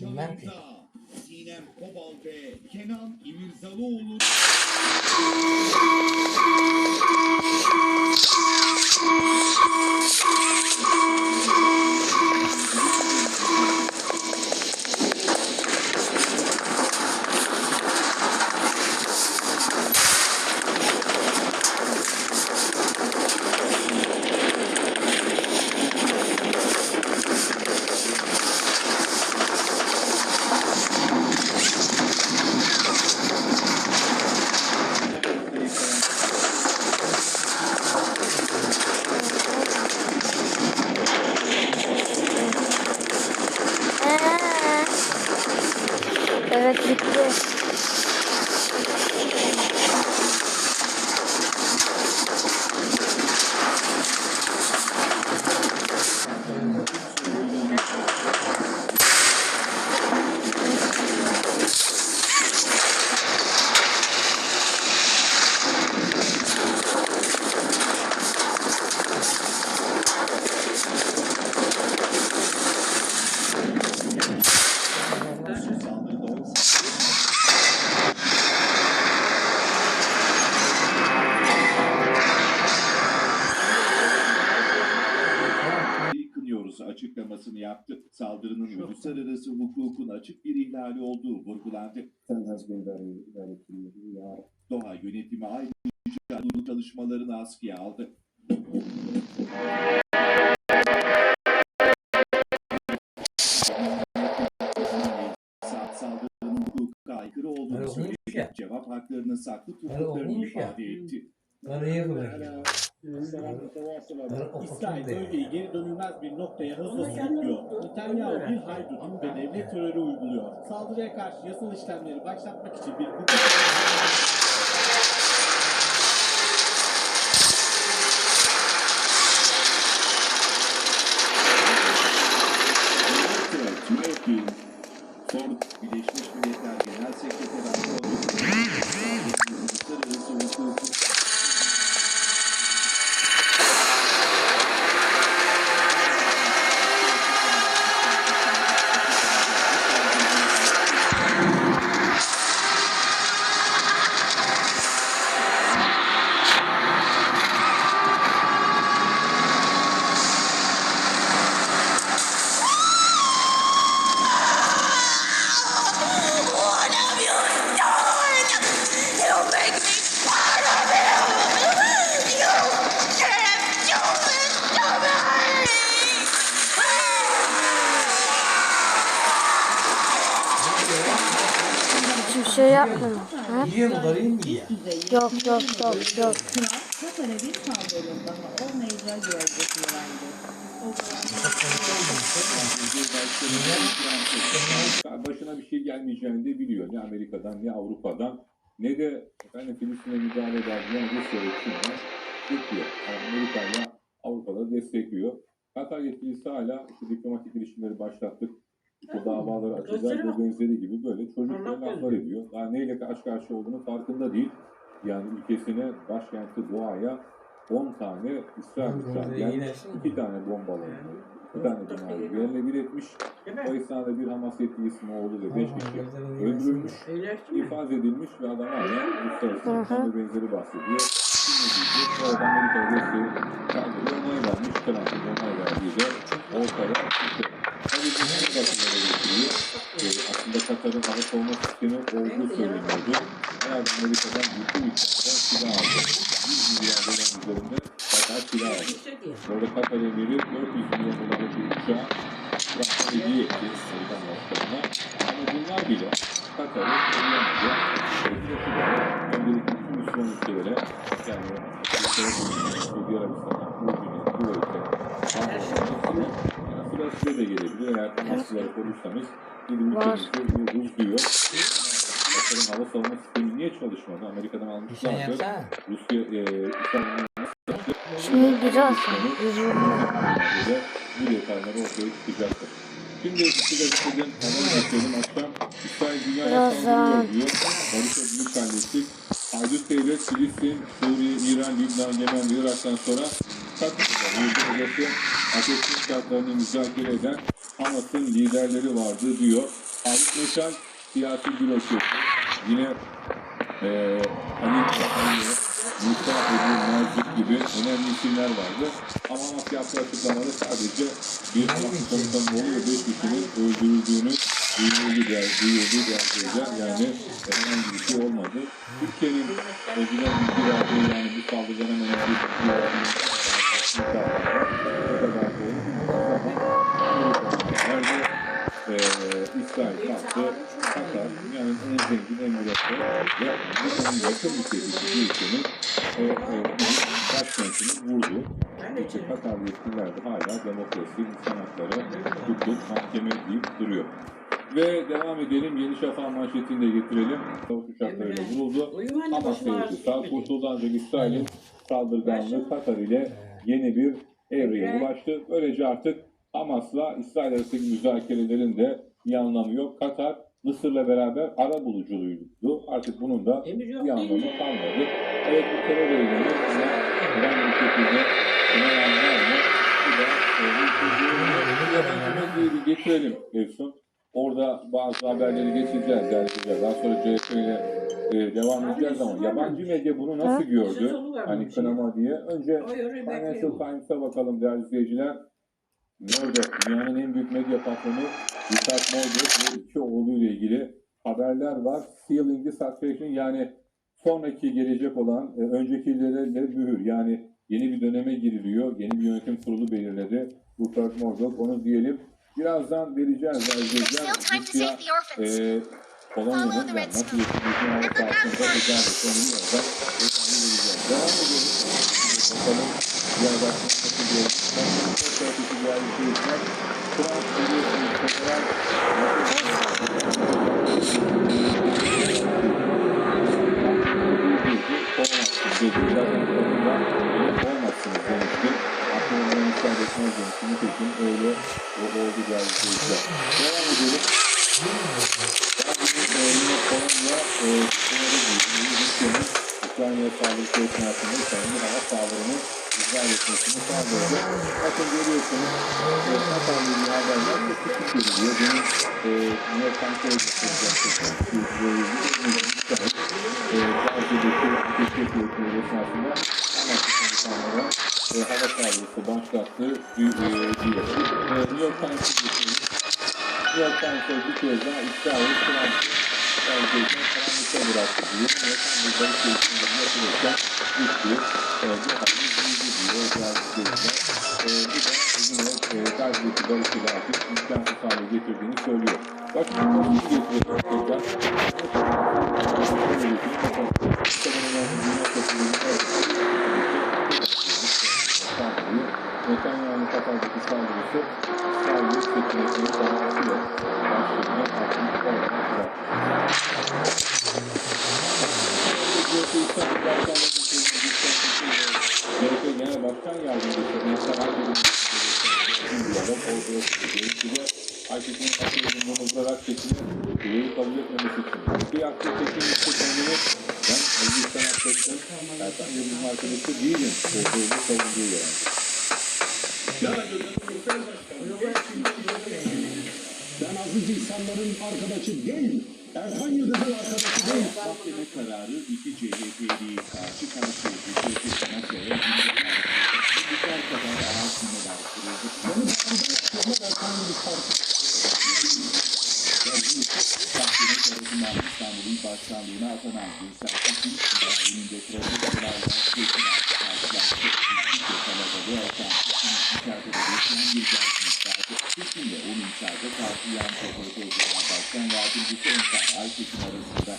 Bilmem ki. Sinem Kobal ve Kenan İmirzalıoğlu Evet açık bir ihlali olduğu vurgulandı. Doha yönetimi ayrıca bu çalışmalarını askıya aldı. Sa- Saldırının hukuka aykırı olduğunu söyledi. Cevap haklarını saklı tuttuklarını ifade etti. Araya bırakıyor. İsrail bölgeyi geri dönülmez bir noktaya hızla sürüklüyor. Netanyahu bir haydutun ve devlet terörü uyguluyor. Saldırıya karşı yasal işlemleri başlatmak için bir hukuk... yapmıyor. Ha? Yiyor mu mı yiyor? Yok yok yok yok. Katar'a bir saldırının daha olmayacağı görgesi verdi. başına bir şey gelmeyeceğini de biliyor. Ne Amerika'dan ne Avrupa'dan ne de efendim Filistin'e müdahale ederken Rusya ve Çin'den Türkiye, yani Amerika ile Avrupa'da destekliyor. Katar yetkilisi hala işte diplomatik ilişkileri başlattık. İşte davaları açacağız ve benzeri gibi böyle çocukça laflar ediyor. Daha neyle karşı karşı olduğunu farkında değil. Yani ülkesine, başkenti Doğa'ya 10 tane İsrail uçağı gelmiş, 2 tane bombalı, bir tane binayı yerle bir etmiş. O esnada bir Hamas yetkilisinin oğlu ve 5 kişi öldürülmüş, ifade edilmiş ve adam hala uluslararası benzeri bahsediyor. Şimdi diyecek, bu arada Amerika desteği saldırıya onay vermiş, Trump'ın onay verdiği de ortaya bakımlara getiriyor? Ee, aslında Katar'ın hava savunma sistemi olduğu söyleniyordu. Eğer Amerika'dan ciddi miktarda silah aldı. 100 milyar dolar üzerinde Katar silah aldı. Orada Katar emiri 400 milyon dolarlık bir uçağı Trump'a hediye etti Sayıdan Başkanı'na. Ama bunlar bile Katar'ı önlemedi. Öncelikle tüm Müslüman ülkelere yani Suudi Arabistan'a, Kuveyt'e, Bahreyn'e, yani sıra size de gelebilir. Eğer Hamaslıları korursanız gidin Var. ülkenizi vururuz diyor. Katar'ın hava savunma sistemi niye çalışmadı? Amerika'dan Bir şey. Rusya, e, İsrail'in Şimdi biraz bu detayları ortaya çıkacaktır. Şimdi size bugün haber başlayalım. Akşam İsrail Birazdan. saldırıyor diyor. Barış'a büyük hallettik. Haydut devlet Filistin, Suriye, İran, Lübnan, Yemen ve Irak'tan sonra Yurdu odası ateşkes şartlarını müzakere eden Hamas'ın liderleri vardı diyor. Avrupa Meşal siyasi bürosu. Yine eee Halil Kapanlı, Musa Ebu Nazik gibi önemli isimler vardı. Ama Hamas yaptığı açıklamada sadece bir Hamas komutanı ve beş kişinin öldürüldüğünü duyuruldu der, duyurdu der, yani herhangi bir şey olmadı. Türkiye'nin bilgi verdiği yani bu saldırıdan önemli bilgi Kalktı, Katar, dünyanın en zengin emirası ve bu konuda yakın bir ülkenin e, e, başkentini vurdu. İşte yetkililer de hala demokrasi, insan hakları, hukuk, mahkeme deyip duruyor. Ve devam edelim. Yeni Şafak manşetini de getirelim. Savaş uçaklarıyla vuruldu. Hamas devleti sağ kurtuldu ancak İsrail'in saldırganlığı Katar ile yeni bir evreye ulaştı. Böylece artık Hamas'la İsrail arasındaki müzakerelerin de bir anlamı yok. Katar Mısır'la beraber ara buluculuğuydu. Artık bunun da bir anlamı kalmadı. Evet bu terör eylemi ama herhangi bir şekilde buna yani var mı? Bu da e, bu yabancı medyayı bir getirelim Efsun. Orada bazı haberleri geçeceğiz, derleyeceğiz. Daha sonra CHP ile e, devam edeceğiz ama yabancı medya bunu nasıl gördü? Hani kınama diye. Önce Financial Times'a bakalım değerli izleyiciler. Murdoch, dünyanın en büyük medya patronu Rupert Murdoch ve iki oğluyla ilgili haberler var. Feeling the succession yani sonraki gelecek olan, e, öncekilere de mühür. Yani yeni bir döneme giriliyor. Yeni bir yönetim kurulu belirledi. Rupert Murdoch, onu diyelim. Birazdan vereceğiz. Vereceğiz. orphans. Ee, Polonya'nın nasıl yetiştiğini almak karşısında güzel bir konuyu birazdan detaylı vereceğiz. Devam edelim. Bakalım diğer başlık nasıl diyoruz. Çok e, Ukrayna'ya saldırısı esnasında kendi hava sahalarını icra etmesini sağladı. Bakın görüyorsunuz e, bir haberler çok küçük görülüyor. Benim e, New York Times'e gerçekten e, Gazze'deki ateşkes yönetimi esnasında Hamas'ın komutanlara e, hava saldırısı başlattı diyor. E, New York getiriyoruz. New York Times'a bir kez daha İsrail Trump Erdoğan'ın karanlıkta bıraktı diyor. Bir barış gelişmeleri yapılırken gitti. E, bu haberi duydu diyor. İzleyiciler. E, bu da yine e, Gazze'deki barışıyla artık imkansız hale getirdiğini söylüyor. Bakın bunu getiriyor tekrar. Netanyahu'nun Katar'daki saldırısı İsrail'in seçimlerini dağıtıyor. Başlığına atmış olarak CHP Genel Başkan Yardımcısı Musa Akgül'ün diyalog olduğu görüşüyle Aytekin Akgül'ün mumuzlarak seçimi üyeyi kabul etmemesi için. Bir aklı seçim işte kendini ben Ali İhsan Aktaş'ın Erkan Yıldız'ın arkadaşı değilim olduğunu savunduğu yer. Ben Aziz İhsanların arkadaşı değil. Erkan Yıldız'ın arkadaşı değil. Mahkeme kararı iki CHP'liyi karşı karşıya getirdi. Masaya Bugünkler kadar ağır cümleler kuruldu. Beni bağımda yapıyorlar Erkan Yıldız tarafından İstanbul'un başkanlığına atanan Gürsel Tekin, dahilinde protestolarla geçilen Tekin ve onun içeride karşılayan röportajlar başkan yardımcısı Ensar Aytekin arasında.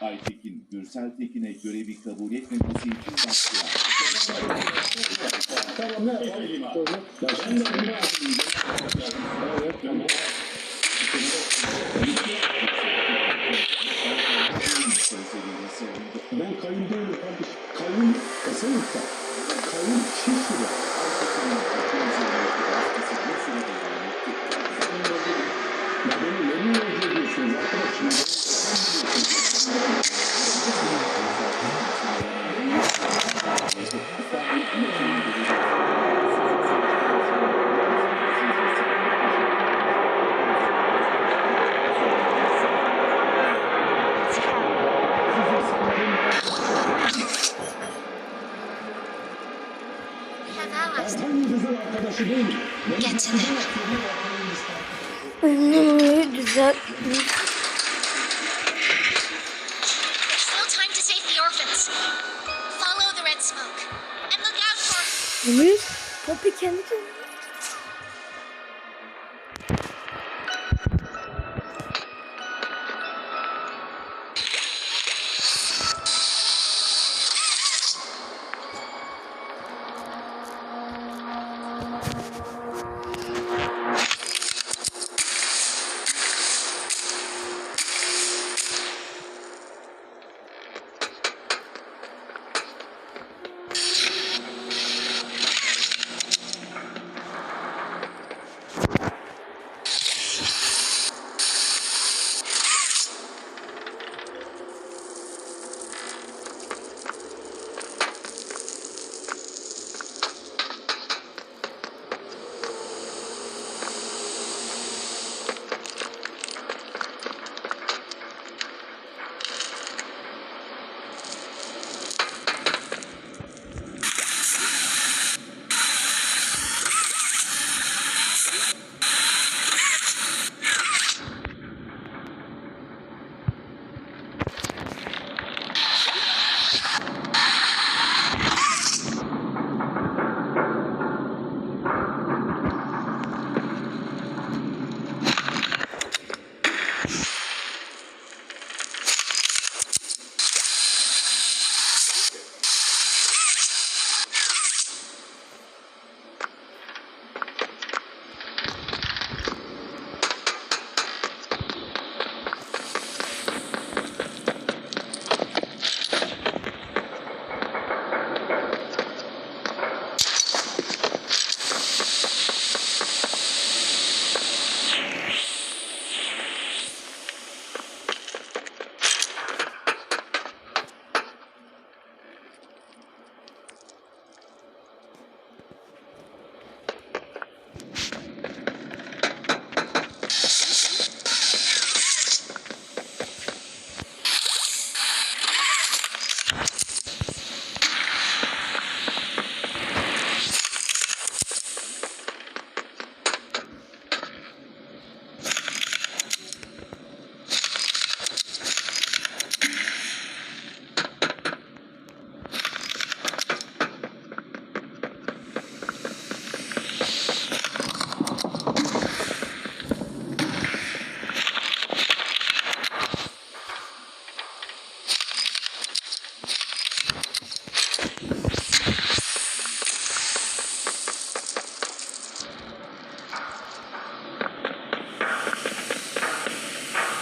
Aytekin, Gürsel Tekin'e görevi kabul etmemesi için şimdi Follow the